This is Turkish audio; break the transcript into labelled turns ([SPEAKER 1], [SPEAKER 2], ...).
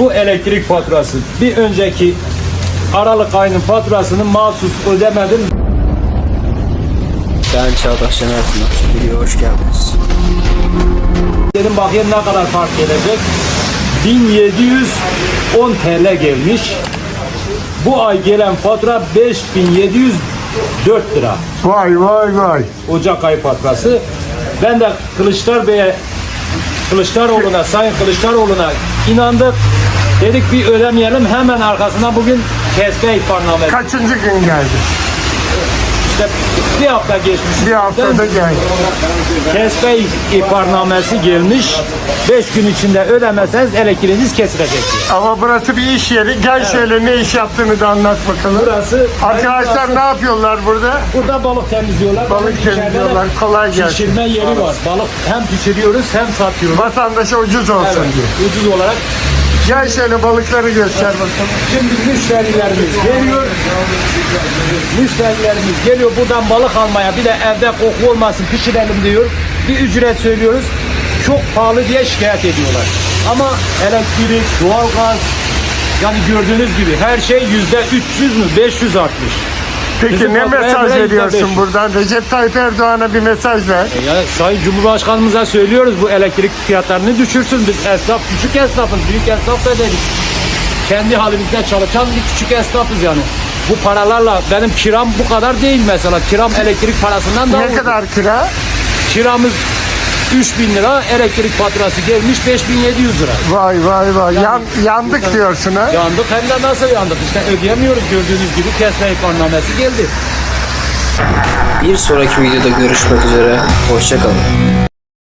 [SPEAKER 1] Bu elektrik faturası bir önceki Aralık ayının faturasını mahsus ödemedim.
[SPEAKER 2] Ben Çağdaş Şener Pınar. Videoya hoş geldiniz.
[SPEAKER 1] Dedim bakayım ne kadar fark gelecek. 1710 TL gelmiş. Bu ay gelen fatura 5704 lira.
[SPEAKER 3] Vay vay vay.
[SPEAKER 1] Ocak ayı faturası. Ben de Kılıçlar Bey'e Kılıçdaroğlu'na, Sayın Kılıçdaroğlu'na inandık. Dedik bir ödemeyelim. Hemen arkasından bugün KSK ihbarnamesi.
[SPEAKER 3] Kaçıncı gün geldi?
[SPEAKER 1] İşte bir hafta geçmiş.
[SPEAKER 3] Bir haftada geldi.
[SPEAKER 1] KSK ihbarnamesi gelmiş. 5 gün içinde ödemezseniz elektriğiniz kesilecek.
[SPEAKER 3] Ama burası bir iş yeri. Gel şöyle ne iş yaptığını da anlat bakalım.
[SPEAKER 1] Burası
[SPEAKER 3] Arkadaşlar ne yapıyorlar burada?
[SPEAKER 1] Burada balık temizliyorlar.
[SPEAKER 3] Balık
[SPEAKER 1] içeride de
[SPEAKER 3] temizliyorlar. Kolay gelsin.
[SPEAKER 1] Pişirme yeri var. Balık hem pişiriyoruz hem satıyoruz.
[SPEAKER 3] Vatandaşa ucuz olsun
[SPEAKER 1] Evet,
[SPEAKER 3] diye.
[SPEAKER 1] ucuz olarak.
[SPEAKER 3] Gel şöyle balıkları göster bakalım.
[SPEAKER 1] Şimdi müşterilerimiz geliyor. Müşterilerimiz geliyor buradan balık almaya bir de evde koku olmasın pişirelim diyor. Bir ücret söylüyoruz. Çok pahalı diye şikayet ediyorlar. Ama elektrik, doğalgaz yani gördüğünüz gibi her şey yüzde 300 mü 500 artmış.
[SPEAKER 3] Peki
[SPEAKER 1] Bizim
[SPEAKER 3] ne
[SPEAKER 1] faturaya
[SPEAKER 3] mesaj
[SPEAKER 1] göre
[SPEAKER 3] veriyorsun
[SPEAKER 1] %500.
[SPEAKER 3] buradan? Recep Tayyip Erdoğan'a bir mesaj ver.
[SPEAKER 1] Ya Sayın Cumhurbaşkanımıza söylüyoruz bu elektrik fiyatlarını düşürsün. Biz esnaf, küçük esnafız, büyük esnaf da değiliz. Kendi halimizde çalışan bir küçük esnafız yani. Bu paralarla benim kiram bu kadar değil mesela. Kiram elektrik parasından daha
[SPEAKER 3] Ne
[SPEAKER 1] ucuz.
[SPEAKER 3] kadar kira?
[SPEAKER 1] Kiramız 3000 lira, elektrik faturası gelmiş 5700 lira.
[SPEAKER 3] Vay vay vay. Yan, yandık diyorsun ha.
[SPEAKER 1] Yandık hem de nasıl yandık? İşte ödeyemiyoruz gördüğünüz gibi kesme ikramnamesi geldi.
[SPEAKER 2] Bir sonraki videoda görüşmek üzere. Hoşçakalın.